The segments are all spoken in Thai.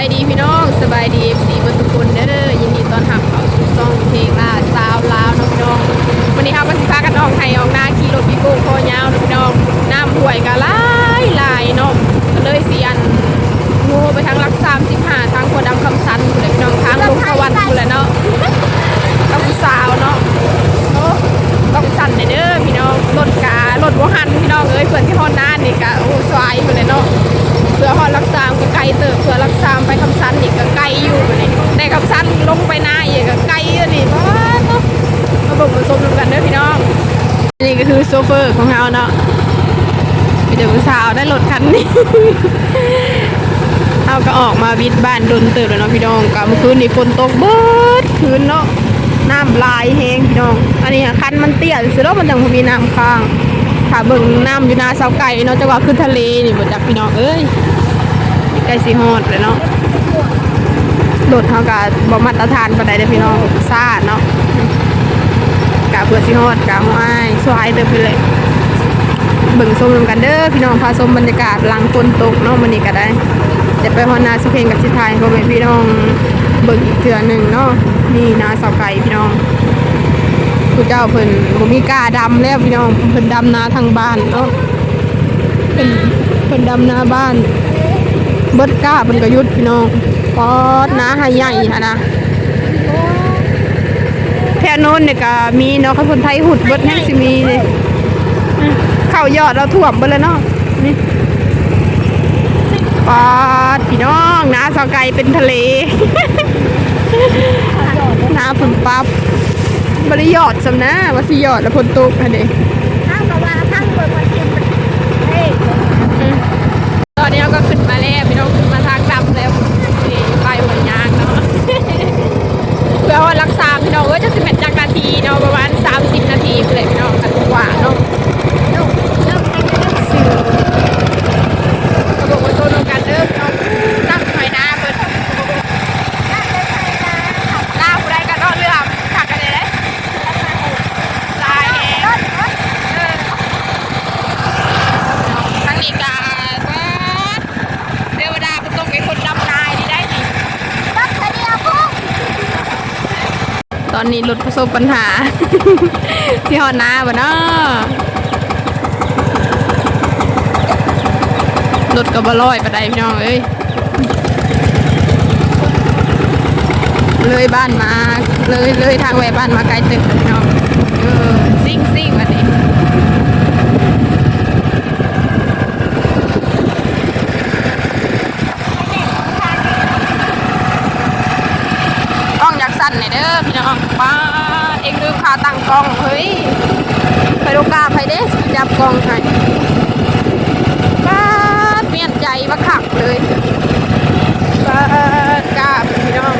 ายดีพี่น้องสบายดีสีบนทุกคนเด้อยินดีตอนรับเขาสู่ซ่องเพลงลาสาวลาวน้องพี่น้องวันนี้ครับมาสิพากันออกไทยออกหน้าขี่รถพี่โก้คอยาวน้องพี่น้องน้ำห่วยก็หลายลายเนาะก็เลยเสียนงูไปทางรักสามสิบห้าทางโคดำคำสันผู้ใดพี่น้องทางลงสวรรค์ผู้ใดเนาะต้องสาวเนาะต้องสั่นเด้อพี่น้องรถการถวัหันพี่น้องเอ้ยเพื่อนที่ฮอนน้านี่กะโอ้สวายผู้ใดเนาะ ลงไปหน้าอีกก็ไกลอยู่นี่เพราะว่าเนาะมาบ่งมาชมกันเด้อพี่น้อง นี่ก็คือโซเฟอร์ของเราเนาะไปเจอผู้สาวได้รถคันนี้เราก็ออกมาวิดบ้านดนเติบแล้วเนาะพี่น้องกับเมื่อคืนนี่ฝนตกเบิดคืนเนาะน้ำลายแห้งพี่น้อง อันนี้คันมันเตี้ยสิแล้วมันจังมีน้ำค้างถ้าเบิ่งน้ำอยู่นาเสาไก่เนาะจะว่าขึ้นทะเลนี่บ่จักพี่น้องเอ้ยใกล้สิฮอดเลยเนาะ รถเฮาก็บ่มาตรฐานปานใดเด้อพี่น้องซ่าเนาะกะเพื่อสิฮอดกะห้อยสวายเด้อไปเลยเบิ่งชมกันเด้อพี่น้องพาชมบรรยากาศหลังฝนตกเนาะมื้อนี้ก็ได้จะไปฮอนนาสเพลงกับสิไทยพ่อแม่พี่น้องเบิ่งอีกเทื่อหนึงเนาะนี่นาเสาไก่พี่น้องผู้เจ้าเพิ่นบ่มีกาดำแล้วพี่น้องเพิ่นดำนาทางบ้านเนาะเพิ่นเพิ่นดำนาบ้าน เบิดกล้าเพิ่นก็หยุดพี่น้องปอดนาให้ใหญ่หั่นะแค่โน้นเนี่ยก็มีเนาะคนไทยหุดเบิดแห่งสิมีนี่เข้ายอดเราถ่วมไปเลยเนาะนี่ปาดพี่น้องน้าสาวไก่เป็นทะเลน้าฝนปั๊บบริยอดสำนะว่าสิยอดแล้วฝนตกค่ะเด็กบว่าข้างบนมันกินมันเฮ้ย ตอนนี้เราก็ขึ้นมาแล้วพี่น้องขึ้นมาทางดำแล้วนี่ไปหัวยางเนาะ เพื่อว่ารักษาพี่น้องเอ้ยจะสิบเอ็ดจักนาทีเนาะประมาณ30 นาทีเลยพี่น้องกันกว่าเนาะ ลูกเริ่มไปเริ่ม สื่อกระบอกว่าโซนกันเด้อพี่น้องตั้งหน่อยนะเปิด นั่งเลยไปนะ ลาผู้ใดกันเนาะเรื่องขักกันเลยลายแหง รถรถ เออทั้งนี้กาเทวดาคุณต้องเป็นคนดำนายนี่ได้ดิ รถคันเดียวพุ่ง ตอนนี้ รถประสบปัญหา ที่ฮอนนาบ่เนาะรถก็บ่ลอยปะไดพี่น้องเอ้ยเลยบ้านมาเลยเลยทางแวบ้านมาไกลตึกพี่น้องเออซิ่งซิ่งวันนี้กล้องอยากสั่นหน่อยเด้อพี่น้อง ป้าเอ็งลืมขาตั้งกล้องเฮ้ยไปดูกล้าไปเด้จับกล้องให้ป้าเปลี่ยนใจมาขักเลยป้าดกล้าพี่น้อง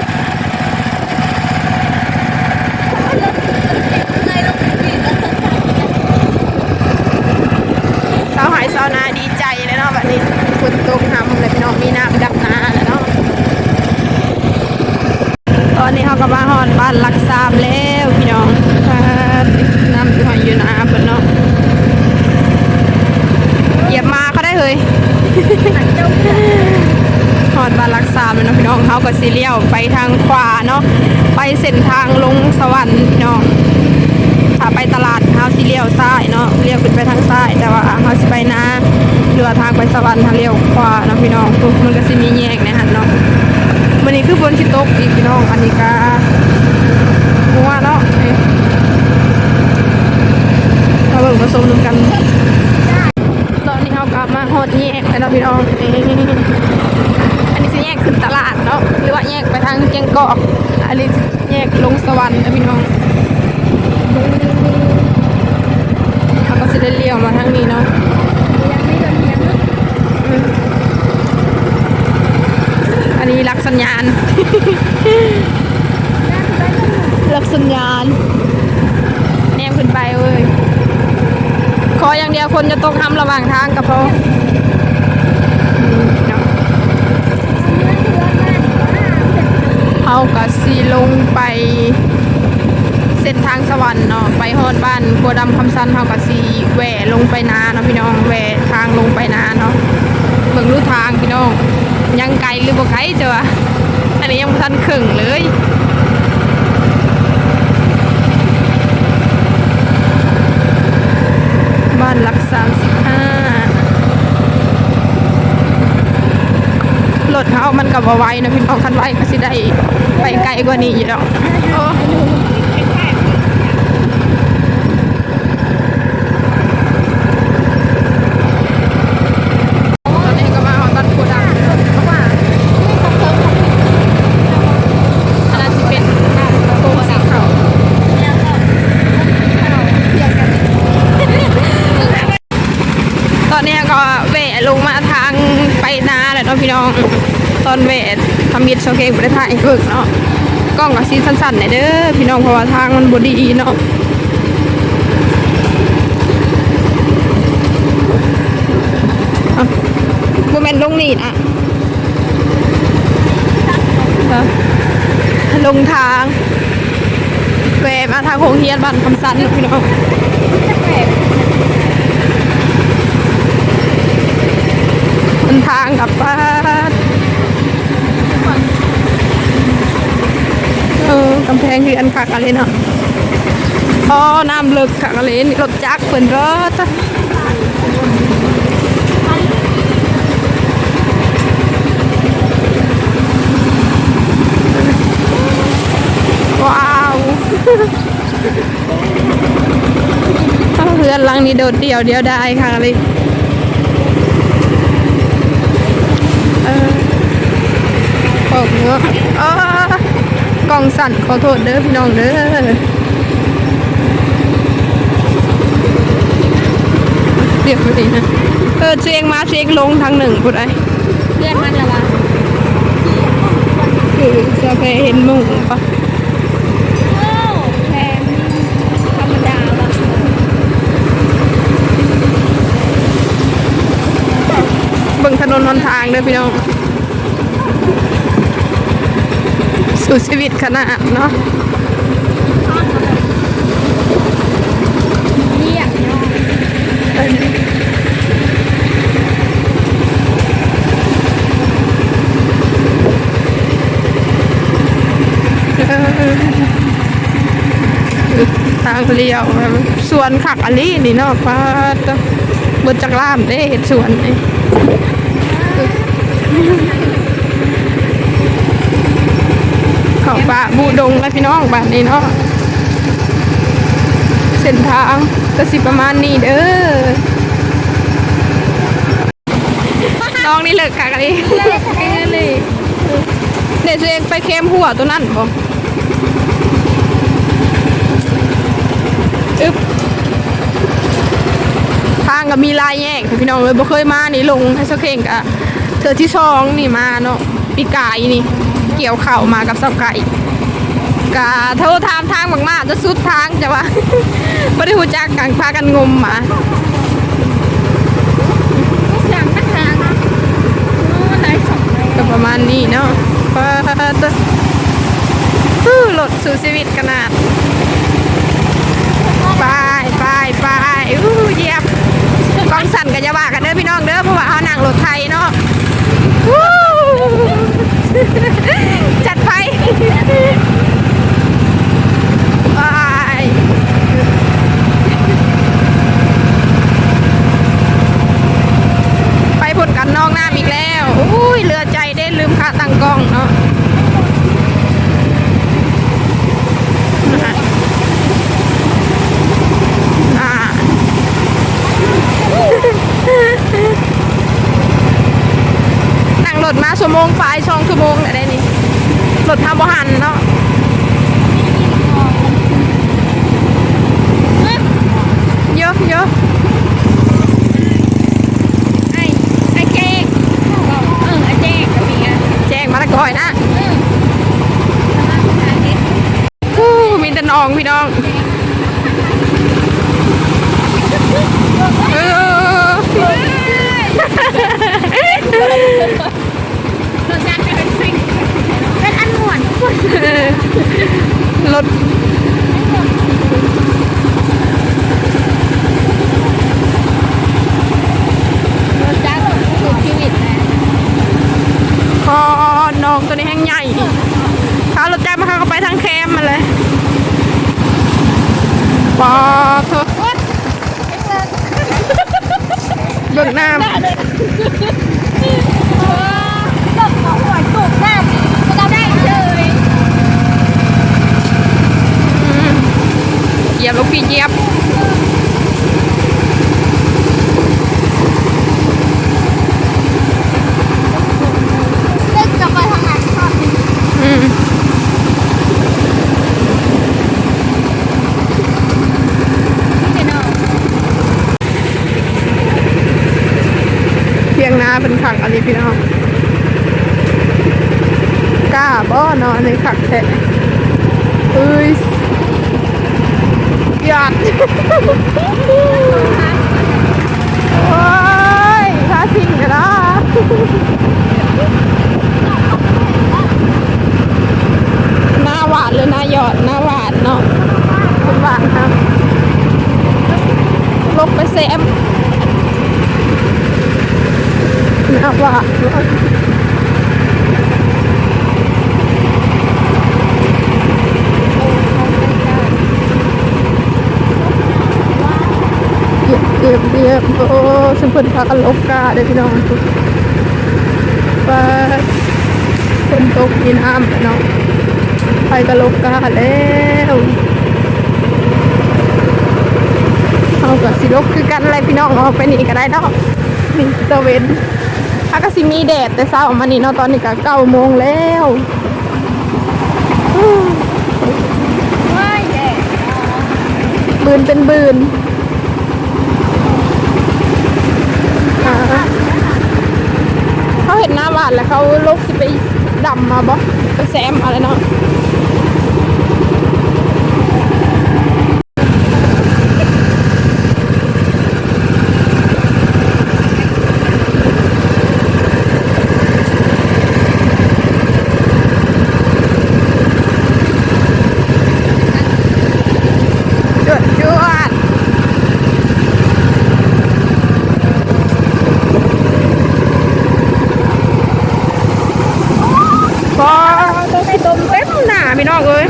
เลยลูกพี่ก็สนใจ สาวหายสาวนาดีใจเลยเนาะแบบนี้ฝนตกหำเลยพี่น้องมีน้ำดับนาแล้วเนาะตอนนี้เขาก็มาฮอนบ้านลักซามแล้วพี่น้องป้าดน้ำอยู่หอยอยู่นาเพิ่นเนาะเหยียบมา เลยหอดบาลักซามแล้วเนาะพี่น้องเขาก็สิเลี้ยวไปทางขวาเนาะไปเส้นทางลงสวรรค์พี่น้องถ้าไปตลาดเฮาสิเลี้ยวซ้ายเนาะเลี้ยวขึ้นไปทางซ้าย แต่ว่าเฮาสิไปนาเรือทางไปสวรรค์ทางเลี้ยวขวาเนาะพี่น้องปุ๊บมันก็สิมีแยกนหันเนาะวันนี้คือฝนสิตกอีกพี่น้องอันนี้ก็มัวเนาะเราเบิ่งผสมกันตอนนี้เฮากลับ มาฮอดแยกแล้วเนาะพี่น้องนี่อันนี้สิแยกขึ้นตลาดเนาะหรือว่าแยกไปทางเกียงกอกอันนี้แยกลงสวรรค์นะพี่น้องเขาก็จะได้เลี้ยวมาทางนี้เนาะยังไม่โดนยังลูกอืมอันนี้ลักสัญญาณนั่งไปกันหน่อยลักสัญญาณแนมขึ้นไปเว้ยขออย่างเดียวคนจะตกทำระหว่างทางกับเนาเอากร็จเขาก็สีลงไปเส้นทางสวรรค์เนาะไปฮอดบ้านกัวดำคำสันเขาก็สีแหวลงไปนาเนาะพี่น้องแหวทางลงไปนาเนาะเบิ่งรู้ทางพี่น้อง ยังไกลหรือบ่ไกลจ้ะวะอันนี้ยังทันครึ่งเลย บ้านหลักสามสิบห้ารถเขามันกับ ว่าไว้นะพี่น้องคันไว้ก็สิได้ไปไกลกว่านี้อยู่ดอกโอ้ตอนนี้ก็มาฮอดบ้านโพดังเพราะว่าอันนั้นสิเป็นโค้งสีขาว ตอนนี้ก็แหวะลงมาทางไปนาแหละเนาะพี่น้อง ต อนแหวะทำมิดโอเคบริถ่ายเบิกเนาะกล้องกับซีสั้นๆหน่อยเด้อพี่น้องเพราะว่าทางมันบดีเนาะเอาโมเมนลงนี่นะลงทางแหวมาทางโคงเฮียนบ้านคำสันเนพี่น้องมันทางกลับบ้านเออ กำแพงคืออันคักอะไรเนาะอ๋อน้ำลิกคักอะไรนี่รถจักรเปิ่นรถว้าวเพื่อนลังนี้โดดเดี่ยวเดียวได้ค่ะอะไรเออขอบเงาะ กล้องสั่นขอโทษเด้อพี่น้องเด้อเรียกพอดีนะเออเชียงมาเชียงลงทางหนึ่งพูดไอ้เพื่อนมันละวะคือจะไปเห็นมุงปะโอ้แพงธรรมดาวะเบิ่งถนนหนทางเด้อพี่น้อง สู่ชีวิตขนาดเนาะเรียกเนาะทางเลี้ยวสวนขักอันนี้นี่เนาะป้าบนจักรล่ามได้เห็ดสวนนี่ เขาป่าบูดงแล้วพี่น้องบ้านนี้เนาะเส้นทางก็สิประมาณนี้เด้อน้องนี่เลิกขักอันนี้เลิกแค่เลยเดี๋ยวตัวเองไปเข้มหัวตัวนั่นบ่อึ๊บทางก็มีลายแยกพี่น้องเลยบ่เคยมานี่ลงให้สักเข่งกะเธอที่ซองนี่มาเนาะปีกายนี่ เกี่ยวเข่ามากับสับไก่กะโทรถามทางมากๆจะสุดทางจะว่าบ่ได้ฮู้จักกันพากันงมมาสั่งนะคะอ้ไหนสองเลยก็ประมาณนี้เนาะปาตะฮู้รถสู่ชีวิตขนาดไปไปไปอู้เยียบกองสั่นกันจะว่ากันเด้อพี่น้องเด้อเพราะว่าเขานั่งรถไทยเนาะวู้ จัดไปไปไปผลกันนอกหน้าอีกแล้วอุ้ยเรือใจได้ลืมค่าตั้งกล้องเนาะอ่า นั่งร ถมาชั่วโมงปลายช่องชั่วโมงอะได้นี่รถทำบ่หันเนาะเยอะเยอะไอ้ไอ้เจ๊กเออไอ้เจ๊กก็มีอะแจ้งมาละก่อยนะอู้มีแต่น้องพี่น้อง นคอน้องตัวนี้แห้งใหญ่ข้ารถจ้ามาเขาก็ไปทางแคมมาเลยปอเธอเบิ่งน้ำ เหยียบลูกพี่เหยียบเล่นจะไปทางไหนครับอืมพี่น้องเพียงนาเป็นขังอันนี้พี่น้องกล้าบ่เนาะในขักแท้เอ้ยห ยาดโอ้ยพาสิ่งกันนะหน้าหวานเลยหน้าหยอดหน้าหวานเนาะคุณหวานครับลบไปแซมหน้าหวาน เนอะเหยียบเหยียบเหยียบโอ้สมบูรณ์พากันลบกาเด้อพี่น้องทุกไปฝนตกมีน้ำเนาะไปกันลบกาแล้วเอากับสิลกคือกันอะไรพี่น้องออกไปนี่ก็ได้เนาะนี่ตะเวนอากาสิมีแดดแต่เช้ามานี่เนาะตอนนี้ก็เก้าโมงแล้วอู้ไม่แย่บืนเป็นบืนอ่า เขาเห็นหน้าหวานแล้วเขาลกสิไปดำมาบ่ไปแซมอะไรเนาะ จวดจวดพอต้องให้ดมเต็มหน้าพี่น้องเอ้ย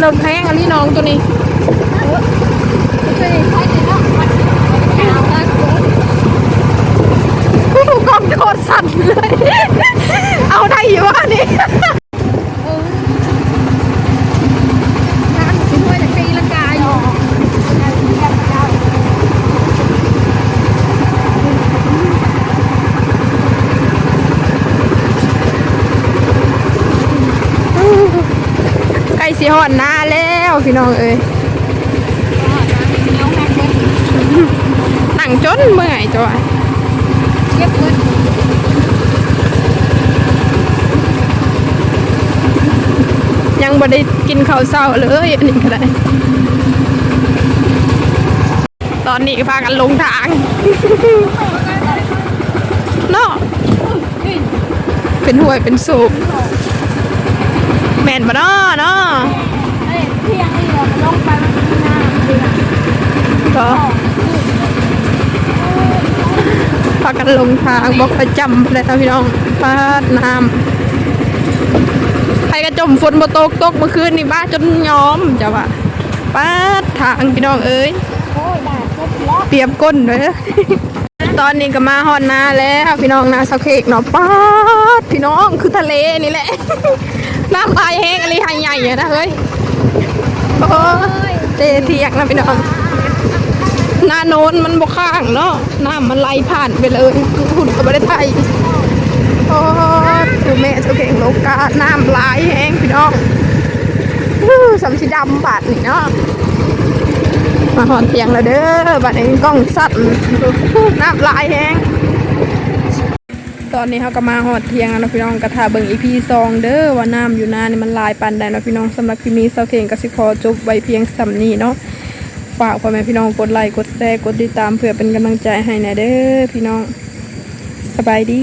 เราแพ้งอันนี้น้องตัวนี้ใช่ใช่เลยเนาะมันเอาละผู้ถูกกองโดนสั่นเลย เอาได้อยู่วะนี่ เออน้ำช่วยแต่ตีละกายอยู่ ใกล้สี หอนหน้าแล้วพี่น้องเอ้ยหนังจนเมื่อยจ้ะเย็บเงินยังบ่ได้กินข้าวเช้าเลยอันนี้ก็ได้ตอนนี้พากันลงทางเนาะเป็นห่วยเป็นสูบ แม่นบ่เนาะเนาะเอ้ยเที่ยงนี่เราลงไปมันมีน้ำเดือดก็พากันลงทางบอกประจำเลยนะพี่น้องปาดน้ำใครกระจมฝนบ่ตกตกเมื่อคืนนี่บ้าจนย้อมจ้ะวะปาดทางพี่น้องเอ้ยโอ้ยได้ครบแล้วเตรียมก้นเลยตอนนี้ก็มาฮอนนาแล้วพี่น้องนาสาวเค้กเนาะป้าดพี่น้องคือทะเลนี่แหละ น้ำลายแห้งอะไรใหญ่ๆนะเฮ้ยโอ้ยเตะเทียกนะพี่น้องหน้าโน้นมันบกข้างเนาะน้ำมันไหลผ่านไปเลยหุ่นก็ไม่ได้ไทยโอ้ยคือแม่สาเค้กโลกาน้ำลายแห้งพี่น้องอู้สำสีดำบาดนี่เนาะมาหอนเตียงแล้วเด้อบัดนี้กล้องสั่นน้ำลายแห้ง ตอนนี้เขาก็มาหอดเทียงนะพี่น้องกระทาเบิ่งอีพีซองเด้อว่าน้ำอยู่นานี่มันลายปันได้นะพี่น้องสำหรับคลิปนี้เซาเข่งกสิคอจบไว้เพียงสำนีเนาะฝากพ่อแม่พี่น้องกดไลค์กดแชร์กดติดตามเพื่อเป็นกำลังใจให้แน่เด้อพี่น้องสบายดี